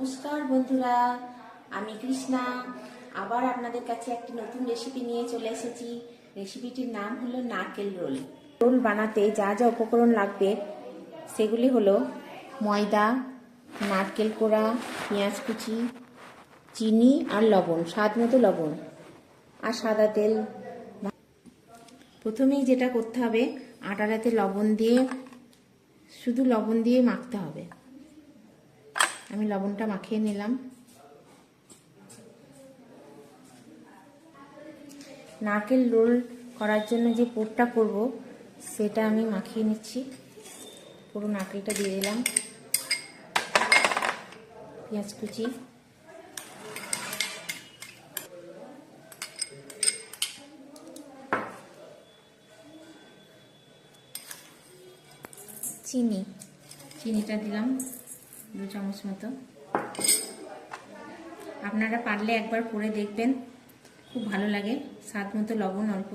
নমস্কার বন্ধুরা, আমি কৃষ্ণা। আবার আপনাদের কাছে একটি নতুন রেসিপি নিয়ে চলে এসেছি। রেসিপিটির নাম হলো নারকেল রোল। রোল বানাতে যা যা উপকরণ লাগবে, সেগুলি হলো ময়দা, নারকেল কোড়া, পেঁয়াজ কুচি, চিনি আর লবণ, স্বাদ মতো লবণ আর সাদা তেল। প্রথমেই যেটা করতে হবে, আটাটাতে লবণ দিয়ে, শুধু লবণ দিয়ে মাখতে হবে। আমি লবণটা মাখিয়ে নিলাম। নারকেল রোল করার জন্য যে পুরটা করব, সেটা আমি মাখিয়ে নিচ্ছি। পুরো নারকেলটা দিয়ে দিলাম। পেঁয়াজ কুচি। চিনি। চিনিটা দিলাম। দু চামচ মতো। আপনারা পারলে একবার করে দেখবেন। খুব ভালো লাগে। স্বাদ মতো লবণ অল্প।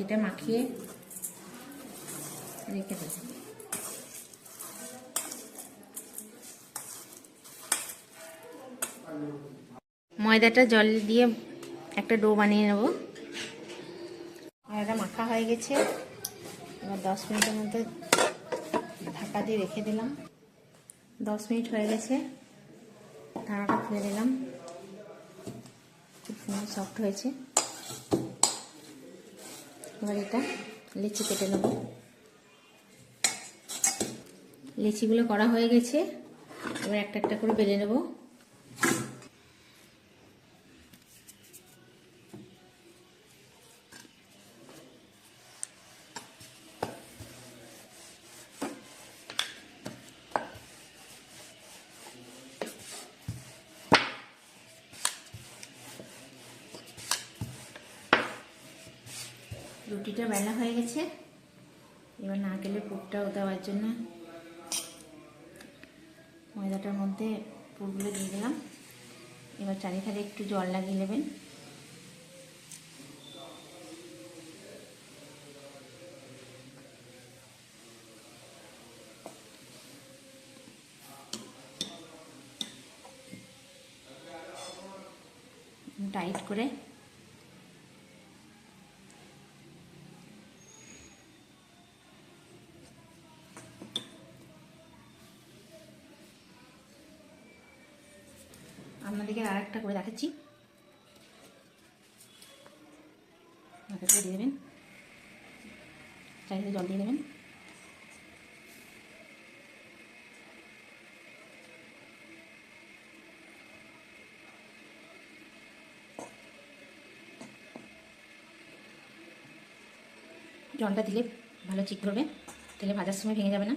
এটা মাখিয়ে রেখে দেব ময়দাটা জল দিয়ে একটা ডো বানিয়ে নেব। ময়দাটা মাখা হয়ে গেছে। এবার দশ মিনিটের মধ্যে ঢাকা দিয়ে রেখে দিলাম। দশ মিনিট হয়ে গেছে। তাড়াটা খুলে নিলাম। খুব সফট হয়েছে। এবার এটা লিচি কেটে নেব। লিচিগুলো করা হয়ে গেছে। এবার একটা একটা করে বেলে নেব। রুটিটা বেলা হয়ে গেছে। এবার নারকেলের পুরটাও দেওয়ার জন্য ময়দাটার মধ্যে পুরগুলো দিয়ে দিলাম। এবার চারিধারে একটু জল লাগিয়ে নেবেন। টাইট করে আপনাদেরকে আর একটা করে দেখাচ্ছি। দিয়ে দেবেন। চারিদিকে জল দিয়ে দেবেন। জলটা দিলে ভালো চিক ধরবে তেলে ভাজার সময় ভেঙে যাবে না।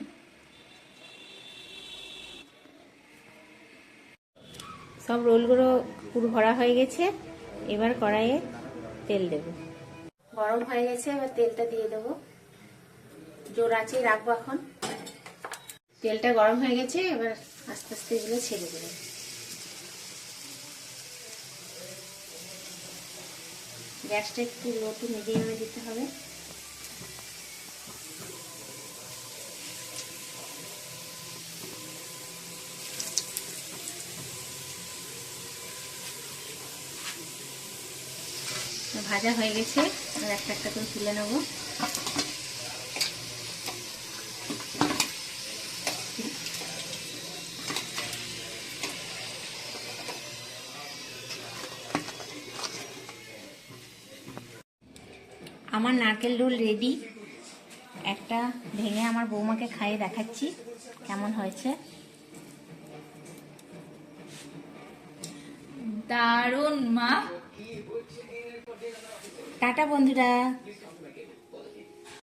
সব রোলগুলো পুরো ভরা হয়ে গেছে। এবার কড়াইয়ে তেল দেব। গরম হয়ে গেছে, এবার তেলটা দিয়ে দেবো। জোর আছে রাখব এখন। তেলটা গরম হয়ে গেছে, এবার আস্তে আস্তে এগুলো ছেড়ে দেবো। গ্যাসটা একটু লো টু মিডিয়ামে দিতে হবে। ভাজা হয়ে গেছে আর একটা একটা করে তুলে নেব। আমার নারকেল রোল রেডি। একটা ভেঙে আমার বৌমাকে খাইয়ে দেখাচ্ছি কেমন হয়েছে। দারুণ, মা। টাটা বন্ধুরা।